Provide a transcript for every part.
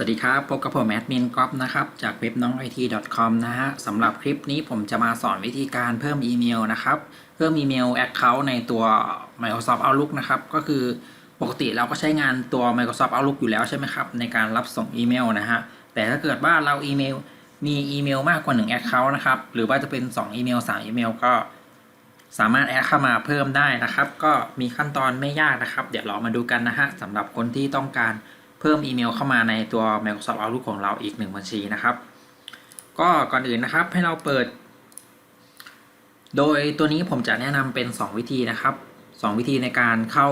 สวัสดีครับ พบกับผมแอดมินก๊อฟนะครับ จากเว็บน้อง it com นะฮะสำหรับคลิปนี้ผมจะมาสอนวิธีการเพิ่มอีเมลนะครับ เพิ่มอีเมล Account ในตัว Microsoft Outlook นะครับ ก็คือปกติเราก็ใช้งานตัว Microsoft Outlook อยู่แล้วใช่ไหมครับ ในการรับส่งอีเมลนะฮะ แต่ถ้าเกิดว่าเราอีเมลมีอีเมลมากกว่า 1 Account นะครับ หรือว่าจะเป็น 2 อีเมล 3 อีเมล ก็สามารถแอดเข้ามาเพิ่มได้นะครับ ก็มีขั้นตอนไม่ยากนะครับ เดี๋ยวเรามาดูกันนะฮะสำหรับคนที่ต้องการ เพิ่มอีเมลเข้ามาในตัว Microsoft Outlook ของเราอีกหนึ่งบัญชีนะครับ ก็ก่อนอื่นนะครับให้เราเปิด โดยตัวนี้ผมจะแนะนำเป็น 2 วิธีนะครับ 2 วิธีในการเข้า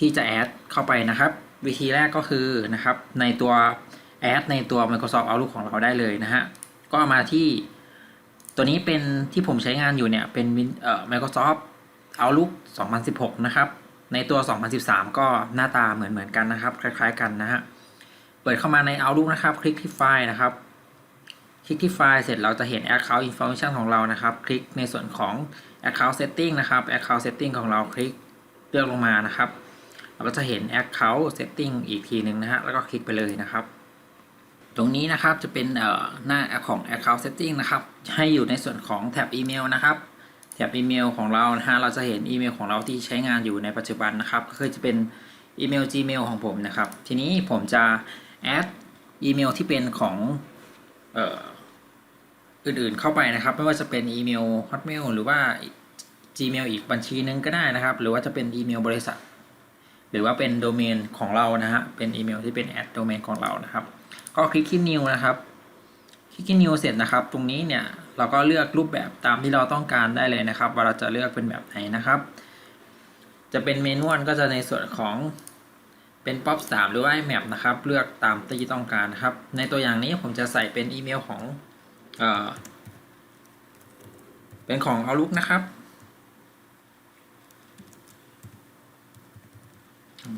ที่จะแอดเข้าไปนะครับ วิธีแรกก็คือนะครับในตัวแอดในตัว Microsoft Outlook ของเราได้เลยนะฮะก็มาที่ตัวนี้เป็นที่ผมใช้งานอยู่เนี่ยเป็นเอ่อ Microsoft Outlook 2016 นะครับ ในตัว 2013 ก็หน้าตาเหมือนเหมือนกันนะครับ คล้าย ๆ กันนะฮะ เปิดเข้ามาใน Outlook นะครับ คลิกที่ไฟล์นะครับ คลิกที่ไฟล์เสร็จเราจะเห็น Account Information ของเรานะครับ คลิกในส่วนของ Account Setting นะครับ Account Setting ของเราคลิกเลือกลงมานะครับ เราก็จะเห็น Account Setting อีกทีหนึ่งนะฮะ แล้วก็คลิกไปเลยนะครับ ตรงนี้นะครับจะเป็นหน้าของ Account Setting นะครับ ให้อยู่ในส่วนของแท็บอีเมลนะครับ แท็บอีเมลของเรานะฮะ เราจะเห็นอีเมลของเราที่ใช้งานอยู่ในปัจจุบันนะครับ ก็คือจะเป็นอีเมล Gmail ของผมนะครับ ทีนี้ผมจะแอดอีเมลที่เป็นของเอ่ออื่นๆเข้าไปนะครับ ไม่ว่าจะเป็นอีเมล Hotmail หรือว่า Gmail อีกบัญชีนึงก็ได้นะครับ หรือว่าจะเป็นอีเมลบริษัท หรือว่าเป็นโดเมนของเรานะฮะ เป็นอีเมลที่เป็นแอดโดเมนของเรานะครับ ก็คลิกที่ new นะครับ คลิกที่ new เสร็จนะครับ ตรงนี้เนี่ย เราก็เลือกรูปแบบตามที่เราต้องการได้เลยนะครับ ว่าเราจะเลือกเป็นแบบไหนนะครับ จะเป็นเมนูก็จะในส่วนของเป็น pop 3 หรือว่า imap นะครับ เลือกตามที่ต้องการนะครับ ในตัวอย่างนี้ผมจะใส่เป็นอีเมลของเออเป็นของ Outlook นะครับ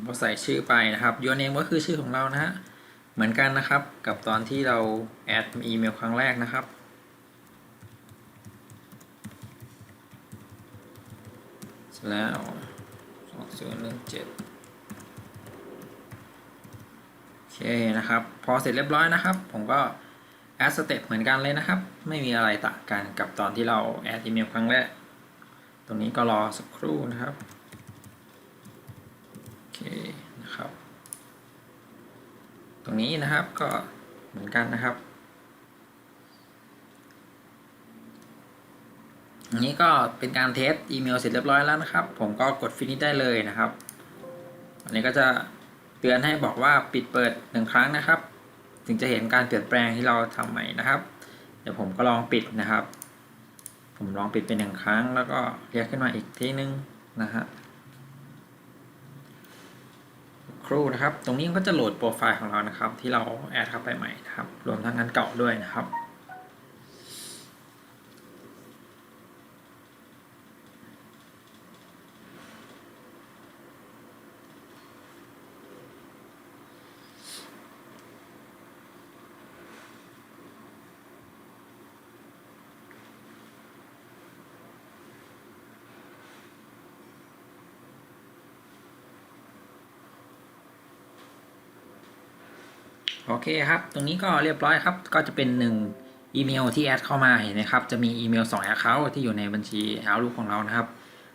เราใส่ชื่อไปนะครับ your name ก็คือชื่อของเรานะฮะ เหมือนกันนะครับกับตอนที่เราแอดอีเมลครั้งแรกนะครับ แล้วสองศูนย์หนึ่งเจ็ดโอเคนะครับ พอเสร็จเรียบร้อยนะครับ ผมก็แอดสเต็ปเหมือนกันเลยนะครับ ไม่มีอะไรต่างกันกับตอนที่เราแอดอีเมลครั้งแรก ตรงนี้ก็รอสักครู่นะครับโอเคนะครับ ตรงนี้นะครับก็เหมือนกันนะครับ อัน นี้ก็เป็นการเทสอีเมลเสร็จเรียบร้อยแล้วนะครับ ผมก็กดฟินิชได้เลยนะครับ อันนี้ก็จะเตือนให้บอกว่าปิดเปิดหนึ่งครั้งนะครับ ถึงจะเห็นการเปลี่ยนแปลงที่เราทำใหม่นะครับ เดี๋ยวผมก็ลองปิดนะครับ ผมลองปิดเป็นหนึ่งครั้ง แล้วก็เรียกขึ้นมาอีกทีนึงนะฮะครูนะครับ ตรงนี้ก็จะโหลดโปรไฟล์ของเรานะครับ ที่เราแอดเข้าไปใหม่นะครับ รวมทั้งงานเก่าด้วยนะครับ โอเคครับ ตรงนี้ก็เรียบร้อยครับ ก็จะเป็นหนึ่งอีเมลที่แอดเข้ามาเห็นไหมครับ จะมีอีเมล2 Account ที่อยู่ในบัญชี Outlook ของเรานะครับ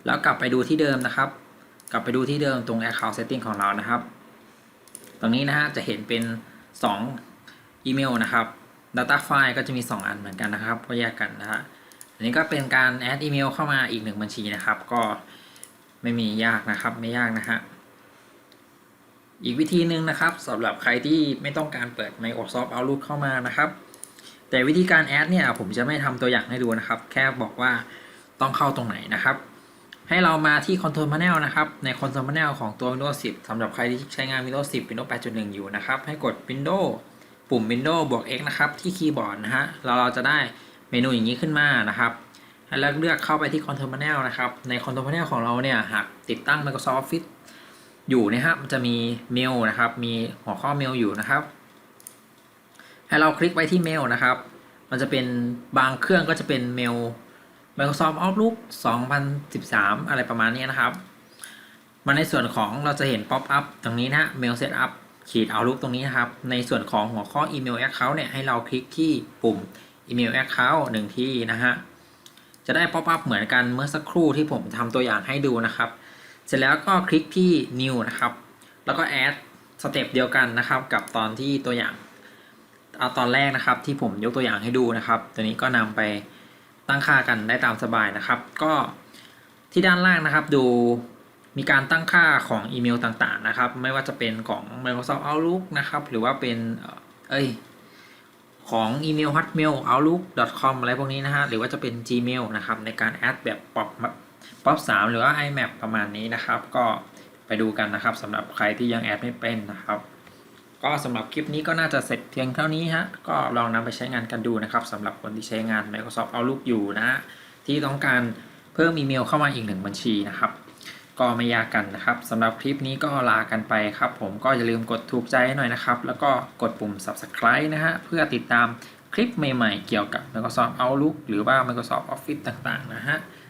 แล้วกลับไปดูที่เดิมนะครับ กลับไปดูที่เดิมตรง Account Setting ของเรานะครับ ตรงนี้นะฮะจะเห็นเป็น 2 อีเมลนะครับ Data File ก็จะมี 2 อันเหมือนกันนะครับ ก็แยกกันนะฮะอันนี้ก็เป็นการแอดอีเมลเข้ามาอีกหนึ่งบัญชีนะครับ ก็ไม่มียากนะครับ ไม่ยากนะฮะ อีกวิธีหนึ่งนะครับสำหรับใครที่ไม่ต้องการเปิด Microsoft Outlook เข้ามานะครับ แต่วิธีการแอดเนี่ยผมจะไม่ทำตัวอย่างให้ดูนะครับ แค่บอกว่าต้องเข้าตรงไหนนะครับ ให้เรามาที่ Control Panel นะครับ ใน Control Panel ของตัว Windows 10สำหรับใครที่ใช้งาน Windows 10 Windows 8.1 อยู่นะครับ ให้กด Windows ปุ่ม Windows บวก X นะครับ ที่คีย์บอร์ดนะฮะเราเราจะได้เมนูอย่างนี้ขึ้นมานะครับแล้วเลือกเข้าไปที่ Control Panel นะครับ ใน Control Panel ของเราเนี่ยหากติดตั้ง Microsoft Office อยู่นะครับมันจะมีเมลนะครับ มีหัวข้อเมลอยู่นะครับ ให้เราคลิกไปที่เมลนะครับ มันจะเป็นบางเครื่องก็จะเป็นเมล Microsoft Outlook 2013 อะไรประมาณนี้นะครับ มาในส่วนของเราจะเห็นป๊อปอัพตรงนี้นะเมลเซตอัพขีด Outlook ตรงนี้นะครับ ในส่วนของหัวข้อ Email Account เนี่ยให้เราคลิกที่ปุ่ม Email Account หนึ่งที่นะฮะ จะได้ pop up เหมือนกันเมื่อสักครู่ที่ผมทำตัวอย่างให้ดูนะครับ เสร็จแล้วก็คลิกที่ New นะครับ แล้วก็ Add สเต็ปเดียวกันนะครับ กับตอนที่ตัวอย่างเอาตอนแรกนะครับที่ผมยกตัวอย่างให้ดูนะครับ ตัวนี้ก็นำไปตั้งค่ากันได้ตามสบายนะครับ ก็ที่ด้านล่างนะครับดูมีการตั้งค่าของอีเมลต่างๆนะครับ ไม่ว่าจะเป็นของ Microsoft Outlook นะครับ หรือว่าเป็นเอ้ยของอีเมล hotmail outlook com อะไรพวกนี้นะฮะหรือว่าจะเป็น gmail นะครับในการแอดแบบป๊อป ป๊อป3หรือว่า imap ประมาณนี้นะครับ ก็ไปดูกันนะครับสำหรับใครที่ยังแอดไม่เป็นนะครับ ก็สำหรับคลิปนี้ก็น่าจะเสร็จเพียงเท่านี้ฮะก็ลองนำไปใช้งานกันดูนะครับสำหรับคนที่ใช้งาน Microsoft Outlook อยู่นะฮะที่ต้องการเพิ่มอีเมลเข้ามาอีกหนึ่งบัญชีนะครับ ก็ไม่ยากกันนะครับสำหรับคลิปนี้ก็ลากันไปครับ ผมก็อย่าลืมกดถูกใจให้หน่อยนะครับ แล้วก็กดปุ่ม subscribe นะฮะเพื่อติดตามคลิปใหม่ๆ เกี่ยวกับ Microsoft Outlook หรือว่า Microsoft Office ต่างๆ นะฮะ